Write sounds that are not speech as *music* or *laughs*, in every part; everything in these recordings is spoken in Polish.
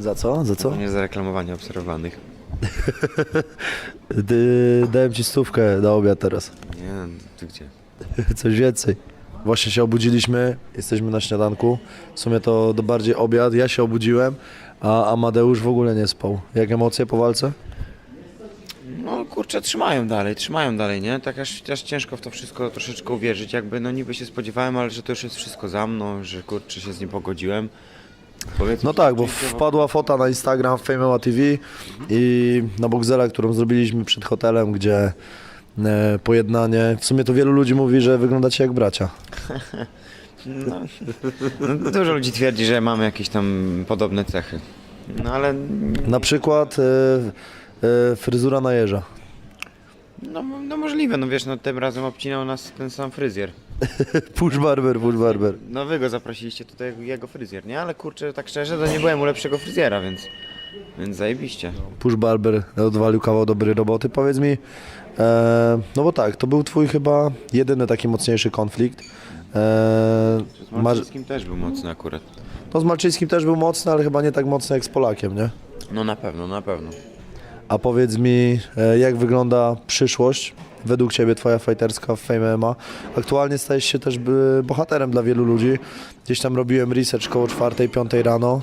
Za co? Za co? Nie za reklamowanie obserwowanych. *laughs* Dy, dałem ci stówkę na obiad teraz. Nie, ty gdzie? *laughs* Coś więcej. Właśnie się obudziliśmy, jesteśmy na śniadanku. W sumie to do bardziej obiad. Ja się obudziłem, a Amadeusz w ogóle nie spał. Jak emocje po walce? No kurczę, trzymają dalej, trzymają dalej, nie? Tak aż, aż ciężko w to wszystko troszeczkę uwierzyć. Jakby no niby się spodziewałem, ale że to już jest wszystko za mną, że kurczę się z nim pogodziłem. Powiedzmy, No tak, bo wpadła fota na Instagram Fame TV i na Boxela, którą zrobiliśmy przed hotelem, gdzie e, pojednanie. W sumie to wielu ludzi mówi, że wyglądacie jak bracia. No, *laughs* no, dużo ludzi twierdzi, że mamy jakieś tam podobne cechy. No ale Na przykład e, e, fryzura na jeża. No, no możliwe, no wiesz, no tym razem obcinał nas ten sam fryzjer. *laughs* Push barber, push barber. No wy go zaprosiliście tutaj, jego fryzjer, nie? Ale kurczę, tak szczerze, to nie byłem u lepszego fryzjera, więc, więc zajebiście. Push barber odwalił kawał dobrej roboty. Powiedz mi, e, no bo tak, to był twój chyba jedyny taki mocniejszy konflikt. E, Z masz, Malczyńskim też był mocny akurat. no z Malczyńskim też był mocny, ale chyba nie tak mocny jak z Polakiem, nie? No na pewno, na pewno. A powiedz mi, e, jak wygląda przyszłość według Ciebie, Twoja fighterska w Fame MMA? Aktualnie stajesz się też by, bohaterem dla wielu ludzi. Gdzieś tam robiłem research koło 4-5 rano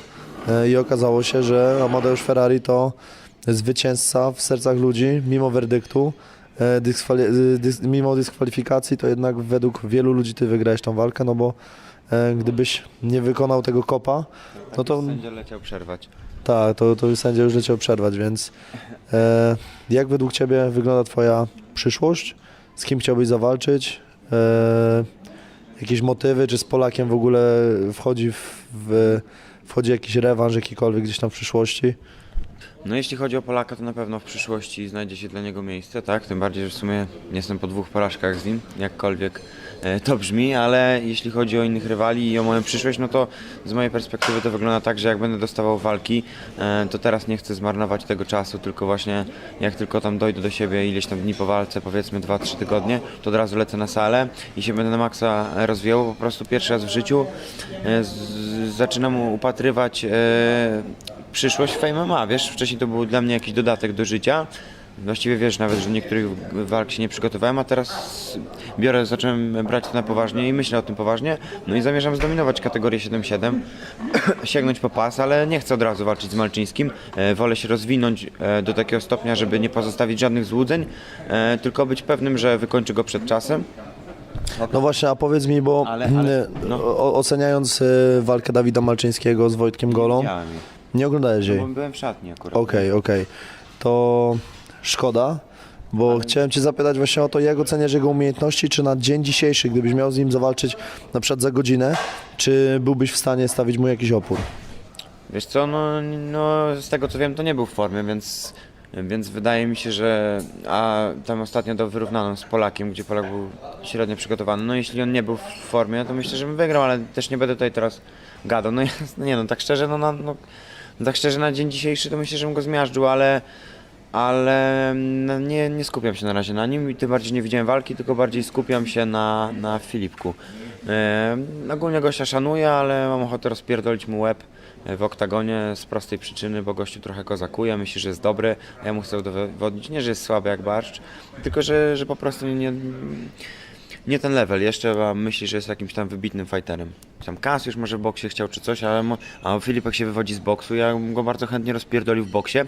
e, i okazało się, że Amadeusz Ferrari to zwycięzca w sercach ludzi, mimo werdyktu. e, Dyskwali- e, dys, mimo dyskwalifikacji, to jednak według wielu ludzi Ty wygrałeś tą walkę, no bo e, gdybyś nie wykonał tego kopa, no to Sędzia leciał przerwać. tak, to, to sędzia już leciał przerwać, więc e, jak według Ciebie wygląda Twoja przyszłość? Z kim chciałbyś zawalczyć? E, jakieś motywy, czy z Polakiem w ogóle wchodzi, w, w, wchodzi jakiś rewanż jakikolwiek gdzieś tam w przyszłości? No jeśli chodzi o Polaka, to na pewno w przyszłości znajdzie się dla niego miejsce, tak? Tym bardziej, że w sumie jestem po dwóch porażkach z nim, jakkolwiek to brzmi, ale jeśli chodzi o innych rywali i o moją przyszłość, no to z mojej perspektywy to wygląda tak, że jak będę dostawał walki, e, to teraz nie chcę zmarnować tego czasu, tylko właśnie jak tylko tam dojdę do siebie ileś tam dni po walce, powiedzmy 2-3 tygodnie, to od razu lecę na salę i się będę na maksa rozwijał, po prostu pierwszy raz w życiu e, zaczynam upatrywać e, przyszłość w MMA, wiesz, wcześniej to był dla mnie jakiś dodatek do życia. Właściwie wiesz nawet, że niektórych walk się nie przygotowałem, a teraz biorę, zacząłem brać to na poważnie i myślę o tym poważnie. No i zamierzam zdominować kategorię 7-7, *clears throat* sięgnąć po pas, ale nie chcę od razu walczyć z Malczyńskim. E, wolę się rozwinąć e, do takiego stopnia, żeby nie pozostawić żadnych złudzeń, e, tylko być pewnym, że wykończę go przed czasem. No właśnie, a powiedz mi, bo Ale- ale- e, no. o, oceniając e, walkę Dawida Malczyńskiego z Wojtkiem Golą, jej. nie oglądałeś jej? No, bo byłem w szatni akurat. Okej, okej. To szkoda, bo chciałem Cię zapytać właśnie o to, jak oceniasz jego umiejętności, czy na dzień dzisiejszy, gdybyś miał z nim zawalczyć na przykład za godzinę, czy byłbyś w stanie stawić mu jakiś opór? Wiesz co, no, no z tego co wiem to nie był w formie, więc, więc wydaje mi się, że a tam ostatnio do wyrównaną z Polakiem, gdzie Polak był średnio przygotowany, no jeśli on nie był w formie, to myślę, że bym wygrał, ale też nie będę tutaj teraz gadał. No, *laughs* nie no, tak szczerze, no, na, no tak szczerze na dzień dzisiejszy to myślę, że bym go zmiażdżył, ale ale no, nie, nie skupiam się na razie na nim i tym bardziej nie widziałem walki, tylko bardziej skupiam się na, na Filipku. E, ogólnie gościa szanuję, ale mam ochotę rozpierdolić mu łeb w oktagonie z prostej przyczyny, bo gościu trochę kozakuje, myśli, że jest dobry, a ja mu chcę udowodnić, nie, że jest słaby jak barszcz, tylko że, że po prostu nie, nie ten level jeszcze, a myśli, że jest jakimś tam wybitnym fighterem. Tam Kas już może w boksie chciał czy coś, ale mo- a Filipek się wywodzi z boksu, ja bym go bardzo chętnie rozpierdolił w boksie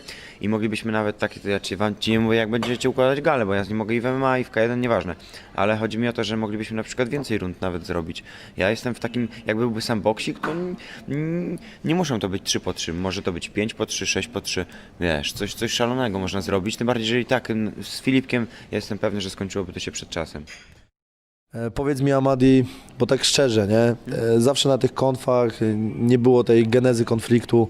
i moglibyśmy nawet takie, to ja ci, wam, ci nie mówię jak będziecie układać galę, bo ja z nim mogę i w MMA i w K1, nieważne, ale chodzi mi o to, że moglibyśmy na przykład więcej rund nawet zrobić. Ja jestem w takim, jak byłby sam boksik, to nie muszą to być 3 po 3, może to być 5 po 3, 6 po 3, wiesz, coś, coś szalonego można zrobić, tym bardziej, że i tak z Filipkiem ja jestem pewny, że skończyłoby to się przed czasem. E, Powiedz mi, Amadi, bo tak szczerze, nie? E, Zawsze na tych konfach e, nie było tej genezy konfliktu.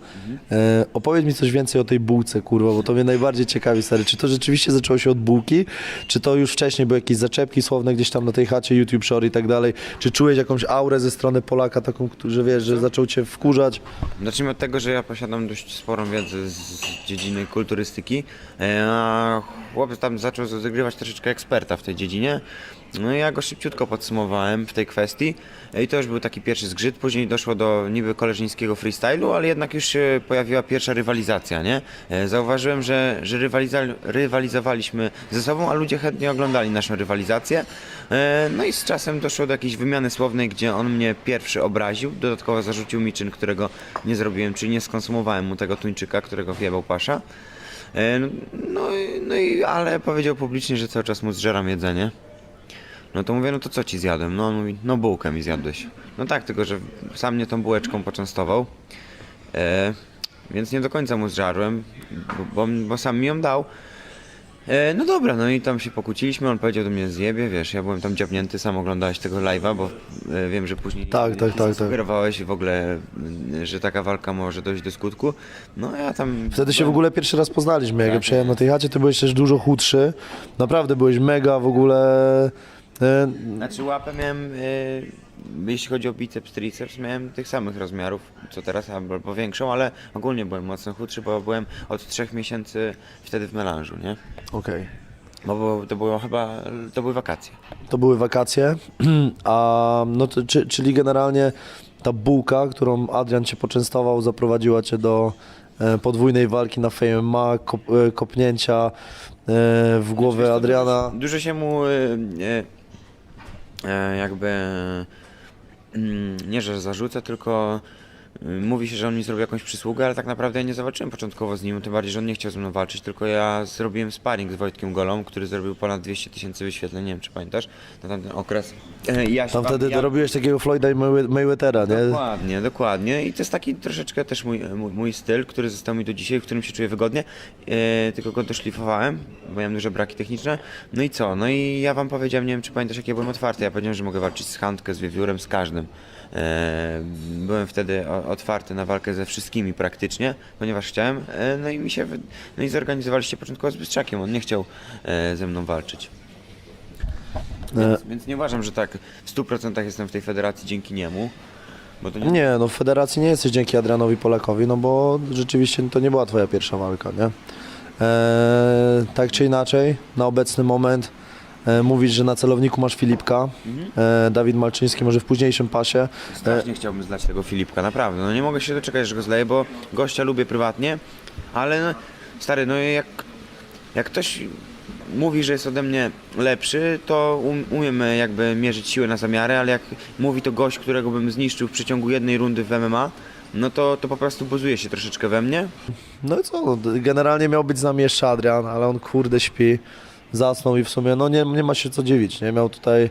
Opowiedz mi coś więcej o tej bułce, kurwa, bo to mnie najbardziej ciekawi, stary. Czy to rzeczywiście zaczęło się od bułki? Czy to już wcześniej były jakieś zaczepki słowne gdzieś tam na tej chacie, YouTube Shore i tak dalej? Czy czułeś jakąś aurę ze strony Polaka, taką, że wiesz, że zaczął cię wkurzać? Zacznijmy od tego, że ja posiadam dość sporą wiedzę z dziedziny kulturystyki, chłopiec tam zaczął zagrywać troszeczkę eksperta w tej dziedzinie No ja go szybciutko podsumowałem w tej kwestii i to już był taki pierwszy zgrzyt, później doszło do niby koleżeńskiego freestylu, ale jednak już się pojawiła pierwsza rywalizacja, nie? E, Zauważyłem, że, że rywaliza- rywalizowaliśmy ze sobą, a ludzie chętnie oglądali naszą rywalizację. E, No i z czasem doszło do jakiejś wymiany słownej, gdzie on mnie pierwszy obraził, dodatkowo zarzucił mi czyn, którego nie zrobiłem, czyli nie skonsumowałem mu tego tuńczyka, którego wjebał pasza. E, No, no, no i ale powiedział publicznie, że cały czas mu zżeram jedzenie. No to mówię, no to co ci zjadłem? No on mówi, no bułkę mi zjadłeś. No tak, tylko że sam mnie tą bułeczką poczęstował. E, więc nie do końca mu zżarłem, bo, bo, sam mi ją dał. E, no dobra, no i tam się pokłóciliśmy, on powiedział do mnie zjebie, wiesz, ja byłem tam dziabnięty, sam oglądałeś tego live'a, bo e, wiem, że później Tak, tak, tak, tak. sugerowałeś w ogóle, że taka walka może dojść do skutku. No ja tam... Wtedy się w ogóle pierwszy raz poznaliśmy. Jak ja Tak. przyjechałem na tej chacie, ty byłeś też dużo chudszy. Naprawdę byłeś mega w ogóle. Znaczy łapę miałem, e, jeśli chodzi o biceps, triceps, miałem tych samych rozmiarów, co teraz, albo większą, ale ogólnie byłem mocno chudszy, bo byłem od trzech miesięcy wtedy w melanżu, nie? Okej. Bo, bo to było chyba, to były wakacje. To były wakacje, a no to, czy, czyli generalnie ta bułka, którą Adrian cię poczęstował, zaprowadziła cię do e, podwójnej walki na MMA, kop, e, kopnięcia e, w głowę Adriana. Dużo się mu jakby mm, nie, że zarzuca, tylko mówi się, że on mi zrobił jakąś przysługę, ale tak naprawdę ja nie zawalczyłem początkowo z nim, tym bardziej, że on nie chciał ze mną walczyć, tylko ja zrobiłem sparring z Wojtkiem Golą, który zrobił ponad 200 tysięcy wyświetleń, nie wiem czy pamiętasz, na tamten okres. I Ja się Tam wtedy ja... robiłeś takiego Floyda i Maywe- Mayweathera, nie? Dokładnie, dokładnie. I to jest taki troszeczkę też mój, mój, mój styl, który został mi do dzisiaj, w którym się czuję wygodnie. E, tylko go doszlifowałem, bo miałem duże braki techniczne. No i co? No i ja wam powiedziałem, nie wiem czy pamiętasz, jak ja byłem otwarty. Ja powiedziałem, że mogę walczyć z Handkę, z Wiewiórem, z każdym. E, byłem wtedy otwarty na walkę ze wszystkimi praktycznie, ponieważ chciałem. E, no i mi się. No i zorganizowaliście początkowo z Bystrzakiem. On nie chciał e, ze mną walczyć. Więc, więc nie uważam, że tak w 100% jestem w tej federacji dzięki niemu. Bo to nie, Nie, no w federacji nie jesteś dzięki Adrianowi Polakowi, no bo rzeczywiście to nie była twoja pierwsza walka, nie? Eee, tak czy inaczej, na obecny moment e, mówisz, że na celowniku masz Filipka, e, Dawid Malczyński może w późniejszym pasie. Strasznie chciałbym zlać tego Filipka, naprawdę. No nie mogę się doczekać, że go zleję, bo gościa lubię prywatnie, ale no, stary, no jak, jak ktoś mówi, że jest ode mnie lepszy, to um, umiem jakby mierzyć siłę na zamiary, ale jak mówi to gość, którego bym zniszczył w przeciągu jednej rundy w MMA, no to, to po prostu buzuje się troszeczkę we mnie. No i co, no, generalnie miał być z nami jeszcze Adrian, ale on kurde śpi, zasnął i w sumie no nie, nie ma się co dziwić, nie? Miał tutaj,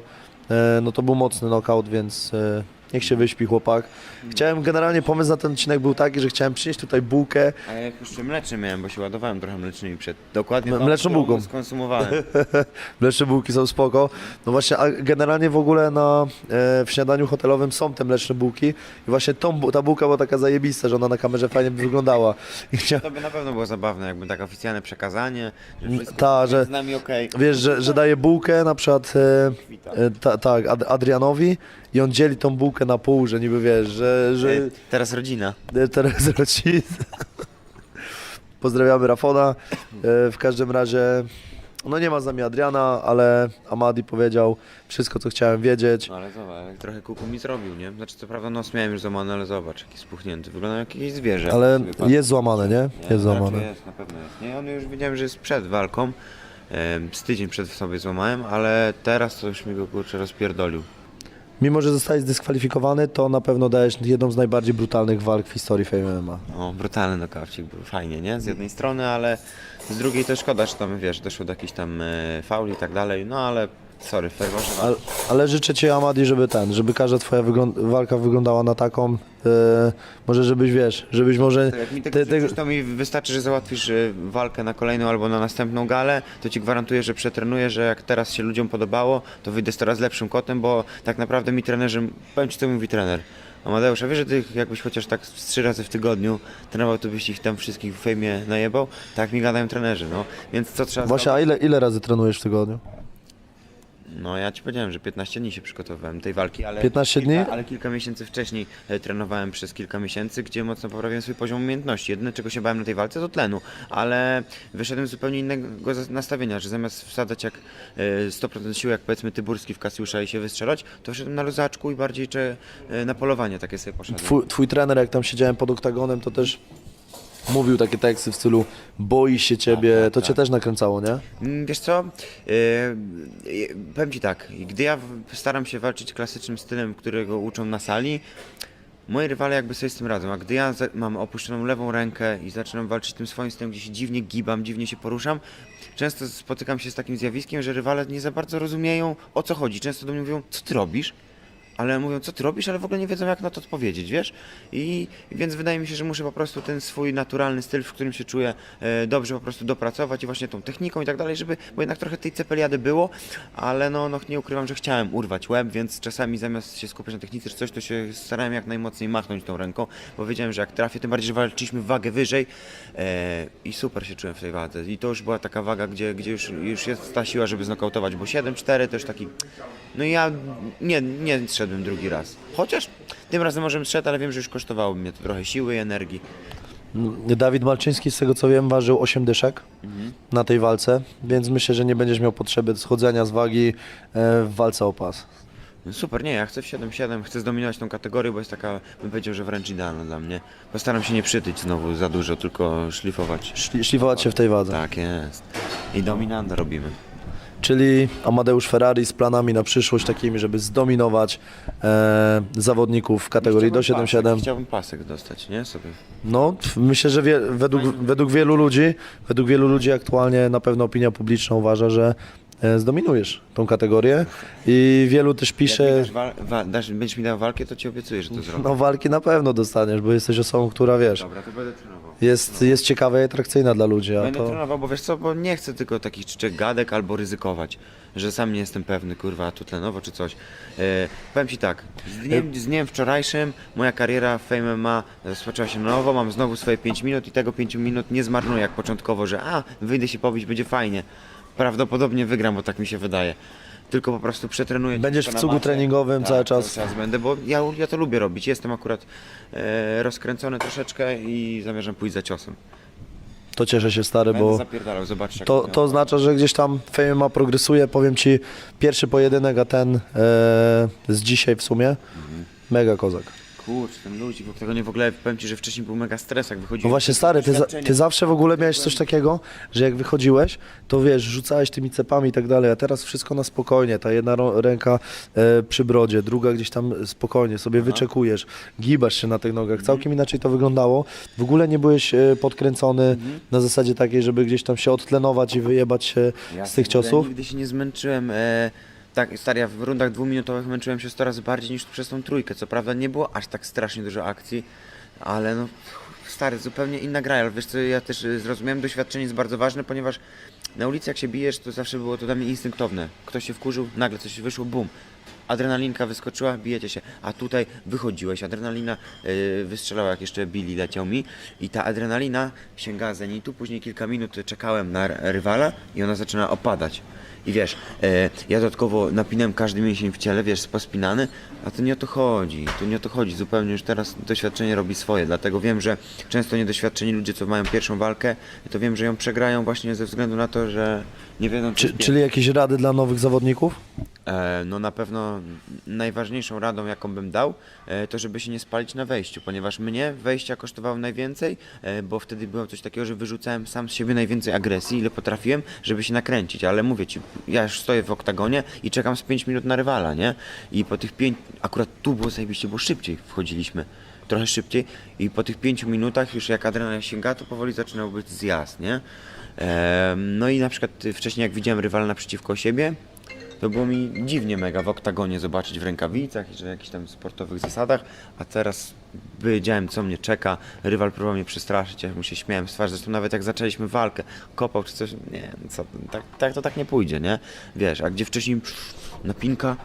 e, no to był mocny knockout, więc e, niech się wyśpi chłopak. Chciałem, generalnie pomysł na ten odcinek był taki, że chciałem przynieść tutaj bułkę, A ja jeszcze mleczny miałem, bo się ładowałem trochę mlecznymi przed. Dokładnie M- mleczną bułką. skonsumowałem. *laughs* Mleczne bułki są spoko. No właśnie, a generalnie w ogóle na, e, w śniadaniu hotelowym są te mleczne bułki i właśnie tą, bu- ta bułka była taka zajebista, że ona na kamerze fajnie by wyglądała. I chciałem, To by na pewno było zabawne, jakby tak oficjalne przekazanie, że wszystko ta, jest że- z nami okej. wiesz, że, że daje bułkę na przykład e, e, ta, tak, Ad, Adrianowi i on dzieli tą bułkę na pół, że niby wiesz, że, że E, Teraz rodzina. e, teraz *laughs* rodzina. Pozdrawiamy Rafona. E, w każdym razie, no nie ma z nami Adriana, ale Amadi powiedział wszystko, co chciałem wiedzieć. No ale zobacz, trochę kuku mi zrobił, nie? Znaczy co prawda nos miałem już złamany, ale zobacz, jaki spuchnięty. Wygląda jak jakieś zwierzę. Ale jest złamane, nie? Nie, Jest raczej złamane. Jest, na pewno jest. Nie, on już wiedziałem, że jest przed walką. Z tydzień przed sobie złamałem, ale teraz to już mi go kurczę rozpierdolił. Mimo, że zostałeś zdyskwalifikowany, to na pewno dajesz jedną z najbardziej brutalnych walk w historii Fame MMA. O, brutalny nokaucik był, fajnie, nie? Z jednej strony, ale z drugiej to szkoda, że tam, wiesz, doszło do jakichś tam e, fauli i tak dalej, no ale sorry, w ferworze. Ale, ale życzę Ci, Amadi, żeby ten, żeby każda Twoja wyglą- walka wyglądała na taką, e, może żebyś, wiesz, żebyś może... Jak mi Ty- tego życzysz, to mi wystarczy, że załatwisz e, walkę na kolejną albo na następną galę, to ci gwarantuję, że przetrenuję, że jak teraz się ludziom podobało, to wyjdę z coraz lepszym kotem, bo tak naprawdę mi trenerzy, powiem ci co mówi trener. Amadeusz, a wiesz, że ty jakbyś chociaż tak z trzy razy w tygodniu trenował, to byś ich tam wszystkich w fejmie najebał? Tak mi gadają trenerzy, no. Więc co trzeba Właśnie, a ile, ile razy trenujesz w tygodniu? No ja ci powiedziałem, że 15 dni się przygotowywałem tej walki, ale 15 kilka, dni? ale kilka miesięcy wcześniej e, trenowałem przez kilka miesięcy, gdzie mocno poprawiłem swój poziom umiejętności. Jedyne czego się bałem na tej walce to tlenu, ale wyszedłem z zupełnie innego nastawienia, że zamiast wsadzać jak e, 100% siły, jak powiedzmy Tyburski w Kasiusza i się wystrzelać, to wszedłem na luzaczku i bardziej czy, e, na polowanie takie sobie poszedłem. Twój, twój trener, jak tam siedziałem pod oktagonem, to też mówił takie teksty w stylu boi się ciebie, Tak, tak, to cię tak. też nakręcało, nie? Mm, Wiesz co, yy, powiem Ci tak, gdy ja w- staram się walczyć klasycznym stylem, którego uczą na sali, moi rywale jakby sobie z tym radzą, a gdy ja za- mam opuszczoną lewą rękę i zaczynam walczyć tym swoim stylem, gdzie się dziwnie gibam, dziwnie się poruszam, często spotykam się z takim zjawiskiem, że rywale nie za bardzo rozumieją o co chodzi. Często do mnie mówią, co Ty robisz? Ale mówią, co ty robisz, ale w ogóle nie wiedzą, jak na to odpowiedzieć, wiesz? I więc wydaje mi się, że muszę po prostu ten swój naturalny styl, w którym się czuję e, dobrze po prostu dopracować i właśnie tą techniką i tak dalej, żeby, bo jednak trochę tej cepeliady było, ale no, no nie ukrywam, że chciałem urwać łeb, więc czasami zamiast się skupiać na technice czy coś, to się starałem jak najmocniej machnąć tą ręką, bo wiedziałem, że jak trafię, tym bardziej, że walczyliśmy wagę wyżej e, i super się czułem w tej wadze. I to już była taka waga, gdzie, gdzie już, już jest ta siła, żeby znokautować, bo 7-4 też taki no ja nie, nie szedłem drugi raz. Chociaż tym razem możemy szedł, ale wiem, że już kosztowało mnie to trochę siły i energii. Dawid Malczyński, z tego co wiem, ważył 8 dyszek Mhm. na tej walce, więc myślę, że nie będziesz miał potrzeby schodzenia z wagi e, w walce o pas. Super, nie, ja chcę w 7-7, chcę zdominować tą kategorię, bo jest taka, bym powiedział, że wręcz idealna dla mnie. Postaram się nie przytyć znowu za dużo, tylko szlifować. Szli, szlifować się w tej wadze. Tak jest. I dominanta robimy. Czyli Amadeusz Ferrari z planami na przyszłość takimi, żeby zdominować e, zawodników w kategorii do Chciałbym 7-7. Pasek, chciałbym pasek dostać, nie? Sobie. No, t- myślę, że wie, według, według wielu ludzi, według wielu ludzi aktualnie na pewno opinia publiczna uważa, że e, zdominujesz tą kategorię i wielu też Jak mi pisze, dasz wa- wa- dasz, będziesz mi dał walkę, to ci obiecuję, że to zrobię. no walki na pewno dostaniesz, bo jesteś osobą, która wiesz, Dobra, to będę trenował. jest, jest ciekawa i atrakcyjna dla ludzi, a Będę to... trenował, bo wiesz co, bo nie chcę tylko takich czczek gadek albo ryzykować, że sam nie jestem pewny, kurwa, tu tlenowo czy coś. E, powiem Ci tak, z dniem, z dniem wczorajszym moja kariera w Fame MMA rozpoczęła się na nowo, mam znowu swoje 5 minut i tego 5 minut nie zmarnuję jak początkowo, że a, wyjdę się pobić, będzie fajnie. Prawdopodobnie wygram, bo tak mi się wydaje. Tylko po prostu przetrenuję. Będziesz w cugu treningowym Tak, cały czas. Cały czas będę, bo ja, ja to lubię robić. Jestem akurat e, rozkręcony troszeczkę i zamierzam pójść za ciosem. To cieszę się stary, Będę bo zapierdalał, zobaczcie. jak to, to oznacza, że gdzieś tam FMA progresuje. Powiem Ci, pierwszy pojedynek, a ten e, z dzisiaj w sumie, mega kozak. Kurczę, ten ludzi, bo tego nie w ogóle powiem ci, że wcześniej był mega stres, jak wychodziłem. No właśnie stary, ty, za, ty zawsze w ogóle miałeś coś takiego, że jak wychodziłeś, to wiesz, rzucałeś tymi cepami i tak dalej, a teraz wszystko na spokojnie, ta jedna ro- ręka e, przy brodzie, druga gdzieś tam spokojnie, sobie wyczekujesz, gibasz się na tych nogach, całkiem inaczej to wyglądało. W ogóle nie byłeś e, podkręcony na zasadzie takiej, żeby gdzieś tam się odtlenować i wyjebać się Ja z tych ciosów. Nigdy się nie zmęczyłem. E, tak, stary, ja w rundach dwuminutowych męczyłem się 100 razy bardziej niż przez tą trójkę. Co prawda nie było aż tak strasznie dużo akcji, ale no stary, zupełnie inna gra. Ale wiesz co, ja też e, zrozumiałem, doświadczenie jest bardzo ważne, ponieważ na ulicy jak się bijesz, to zawsze było to dla mnie instynktowne. Ktoś się wkurzył, nagle coś wyszło, bum. Adrenalinka wyskoczyła, bijecie się, a tutaj wychodziłeś, adrenalina yy, wystrzelała jak jeszcze Billy leciał mi i ta adrenalina sięgała zenitu, później kilka minut czekałem na rywala i ona zaczyna opadać. I wiesz, e, ja dodatkowo napinałem każdy mięsień w ciele, wiesz, pospinany, a to nie o to chodzi, to nie o to chodzi, zupełnie już teraz doświadczenie robi swoje, dlatego wiem, że często niedoświadczeni ludzie, co mają pierwszą walkę, to wiem, że ją przegrają właśnie ze względu na to, że nie wiedzą, co Czy, jest czyli jakieś rady dla nowych zawodników? E, No na pewno najważniejszą radą, jaką bym dał, e, to żeby się nie spalić na wejściu, ponieważ mnie wejścia kosztowało najwięcej, e, bo wtedy było coś takiego, że wyrzucałem sam z siebie najwięcej agresji, ile potrafiłem, żeby się nakręcić, ale mówię Ci, ja już stoję w oktagonie i czekam z 5 minut na rywala, nie? I po tych 5, akurat tu było zajebiście, bo szybciej wchodziliśmy, trochę szybciej i po tych 5 minutach już jak adrenalina sięga, to powoli zaczynał być zjazd, nie? No i na przykład y, wcześniej jak widziałem rywala naprzeciwko siebie, to było mi dziwnie mega w oktagonie zobaczyć w rękawicach i że jakichś tam sportowych zasadach, a teraz wiedziałem co mnie czeka, rywal próbował mnie przestraszyć, ja mu się śmiałem z twarzy, zresztą nawet jak zaczęliśmy walkę, kopał czy coś, nie, co, tak, tak to tak nie pójdzie, nie? Wiesz, a gdzie wcześniej pff, napinka,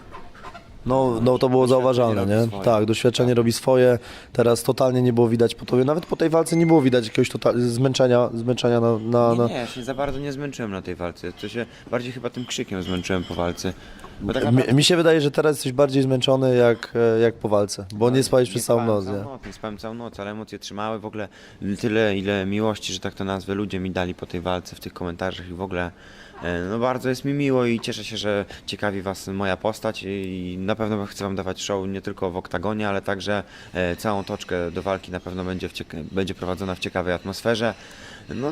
No, no to było zauważalne, robi nie? swoje. Tak, doświadczenie robi swoje. Teraz totalnie nie było widać po tobie. Nawet po tej walce nie było widać jakiegoś total... zmęczenia, zmęczenia na, na, nie, na... nie, ja się za bardzo nie zmęczyłem na tej walce, to się bardziej chyba tym krzykiem zmęczyłem po walce. Bo tak Mi, naprawdę- mi się wydaje, że teraz jesteś bardziej zmęczony jak, e, jak po walce, bo nie spałeś przez całą spałem noc, nie? nie spałem całą noc, ale emocje trzymały w ogóle tyle, ile miłości, że tak to nazwę, ludzie mi dali po tej walce w tych komentarzach i w ogóle no bardzo jest mi miło i cieszę się, że ciekawi Was moja postać i na pewno chcę Wam dawać show nie tylko w oktagonie, ale także e, całą toczkę do walki na pewno będzie, będzie prowadzona w ciekawej atmosferze. No,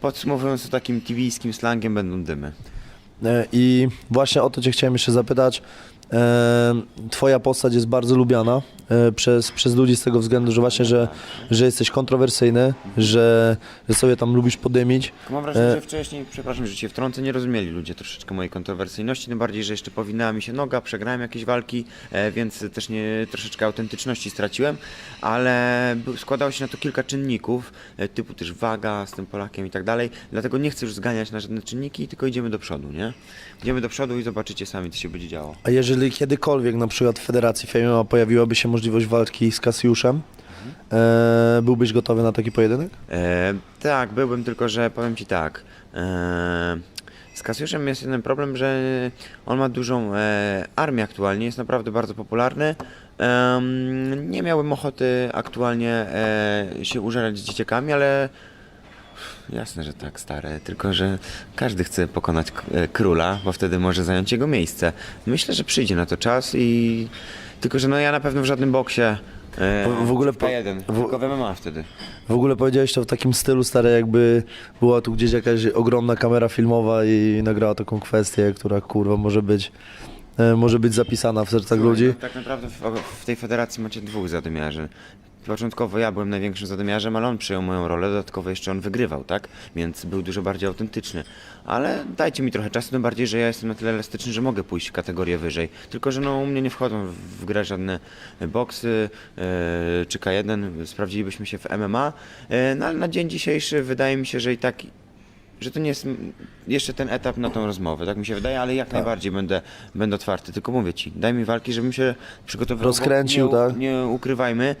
podsumowując to takim TV-skim slangiem będą dymy. E, I właśnie o to Cię chciałem jeszcze zapytać. E, Twoja postać jest bardzo lubiana e, przez, przez ludzi z tego względu, że właśnie, że, że jesteś kontrowersyjny, że, że sobie tam lubisz podymić. Mam wrażenie, E, że wcześniej, przepraszam, że cię wtrącę, nie rozumieli ludzie troszeczkę mojej kontrowersyjności, tym bardziej, że jeszcze powinęła mi się noga, przegrałem jakieś walki, więc też nie, troszeczkę autentyczności straciłem, ale składało się na to kilka czynników, typu też waga z tym Polakiem i tak dalej, dlatego nie chcę już zganiać na żadne czynniki, tylko idziemy do przodu, nie? Idziemy do przodu i zobaczycie sami, co się będzie działo. A jeżeli kiedykolwiek na przykład w Federacji Fame pojawiłaby się możliwość walki z Kasiuszem, e, byłbyś gotowy na taki pojedynek? E, tak, byłbym, tylko że powiem Ci tak. E, z Kasiuszem jest jeden problem, że on ma dużą e, armię aktualnie, jest naprawdę bardzo popularny. Em, nie miałbym ochoty aktualnie e, się użerać z dzieciakami, ale jasne, że tak, stare, tylko że każdy chce pokonać k- e, króla, bo wtedy może zająć jego miejsce. Myślę, że przyjdzie na to czas i tylko, że no ja na pewno w żadnym boksie e, W- w ogóle po- jeden, w- tylko w MMA wtedy. W ogóle powiedziałeś to w takim stylu, stare, jakby była tu gdzieś jakaś ogromna kamera filmowa i nagrała taką kwestię, która kurwa może być, e, może być zapisana w sercach ludzi. No, tak naprawdę w, w tej federacji macie dwóch zadymiarzy. Początkowo ja byłem największym zadymiarzem, ale on przyjął moją rolę, dodatkowo jeszcze on wygrywał, tak? Więc był dużo bardziej autentyczny. Ale dajcie mi trochę czasu, tym bardziej, że ja jestem na tyle elastyczny, że mogę pójść kategorię wyżej. Tylko, że no u mnie nie wchodzą w, grę żadne boksy e, czy K1, sprawdzilibyśmy się w MMA. E, no ale na dzień dzisiejszy wydaje mi się, że i tak że to nie jest jeszcze ten etap na tą rozmowę, tak mi się wydaje, ale jak najbardziej będę, będę otwarty. Tylko mówię ci, daj mi walki, żebym się przygotował. Rozkręcił, nie, tak? Nie ukrywajmy,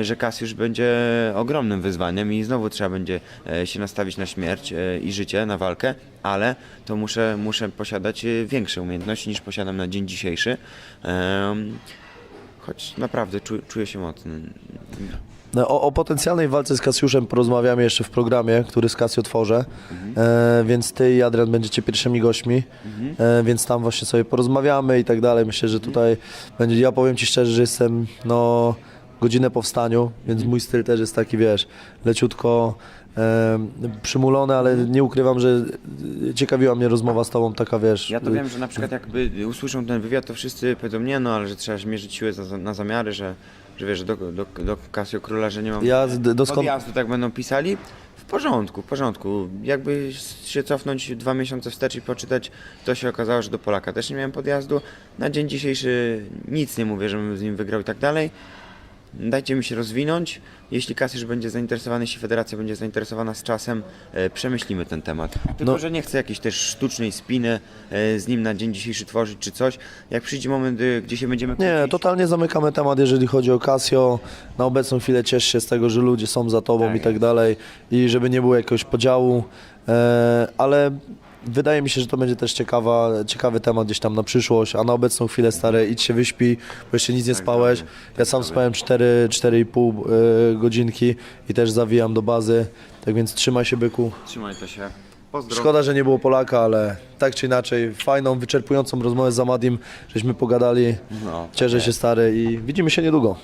y, że Kasiusz będzie ogromnym wyzwaniem i znowu trzeba będzie e, się nastawić na śmierć e, i życie, na walkę, ale to muszę, muszę posiadać e, większe umiejętności niż posiadam na dzień dzisiejszy. Choć naprawdę czu, czuję się mocny. No, O, o potencjalnej walce z Kasiuszem porozmawiamy jeszcze w programie, który z Kasio tworzę, e, więc ty i Adrian będziecie pierwszymi gośćmi, e, więc tam właśnie sobie porozmawiamy i tak dalej. Myślę, że tutaj będzie, ja powiem ci szczerze, że jestem no godzinę po wstaniu, więc mój styl też jest taki, wiesz, leciutko e, przymulony, ale nie ukrywam, że ciekawiła mnie rozmowa z tobą, taka wiesz... Ja to wiem, że na przykład jakby usłyszą ten wywiad, to wszyscy powiedzą nie no, ale że trzeba mierzyć siłę za, na zamiary, że, że wiesz, do, do, do Casio Króla, że nie mam Ja z- doskon- podjazdu, tak będą pisali. W porządku, w porządku. Jakby się cofnąć dwa miesiące wstecz i poczytać, to się okazało, że do Polaka też nie miałem podjazdu. Na dzień dzisiejszy nic nie mówię, żebym z nim wygrał i tak dalej. Dajcie mi się rozwinąć. Jeśli Kasiusz będzie zainteresowany, jeśli Federacja będzie zainteresowana z czasem, e, przemyślimy ten temat. Tylko, No. że nie chcę jakiejś też sztucznej spiny e, z nim na dzień dzisiejszy tworzyć czy coś. Jak przyjdzie moment, y, gdzie się będziemy Nie, kłócić, totalnie zamykamy temat, jeżeli chodzi o Casio. Na obecną chwilę ciesz się z tego, że ludzie są za tobą Tak i tak dalej i żeby nie było jakiegoś podziału, e, ale wydaje mi się, że to będzie też ciekawa, ciekawy temat gdzieś tam na przyszłość, a na obecną chwilę stary, idź się wyśpi, bo jeszcze nic nie Tak, spałeś. zrobię. Ja sam spałem 4, 4,5 e, godzinki i też zawijam do bazy, tak więc trzymaj się byku. Trzymaj to się. Pozdro. Szkoda, że nie było Polaka, ale tak czy inaczej fajną, wyczerpującą rozmowę z Amadim, żeśmy pogadali. No, Cieszę tak się stary i widzimy się niedługo.